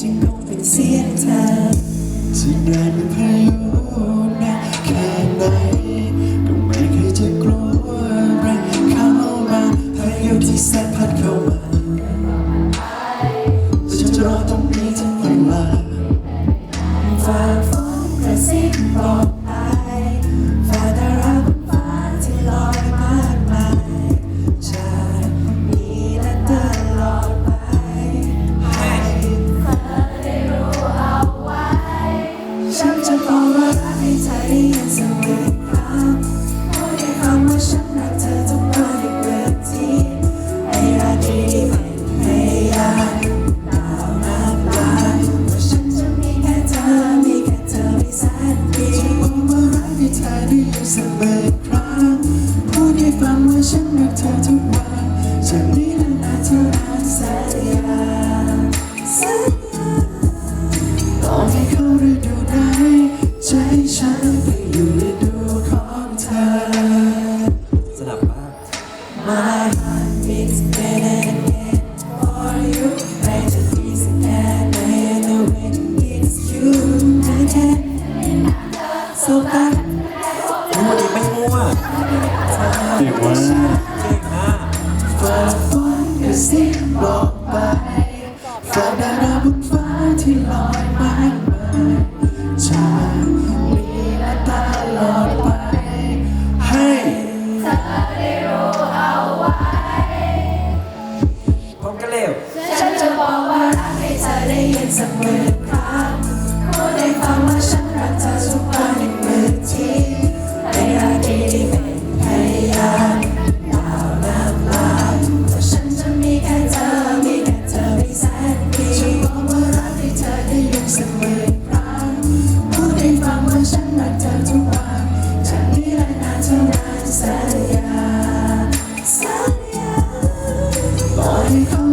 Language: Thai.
จึงคงเป็นเสียงเธอจะนานพื่ยู่นะแค่ไหนก็ไม่เคยจะกลัวรักเข้ามาพายุที่แสนพัดเข้ามาจะฉันจะรอตรงนี้จนเวลาฝากฝนกระซิบบอก เสมอครั้งพูดให้ฟังว่าฉันรักเธอทุกวันจากนี้นานๆเท่านั้นสัญญาสัญญาต่อให้เข้าฤดูไหนใจฉันไปอยู่ฤดูของเธอสลับบ้าง My heart beats better again for you ใครจะดีสักแค่ไหน I know when it's you แค่ so bad ก่งมากฝ่าดาราบนฟ้าที่ลอยมาไปายมีหน้าตาหลอดไปให้เธอได้รู้เอาไว้พร้อมกันเร็วฉันจะบอกว่ารักให้เธอได้ยินเสมอ Thank you.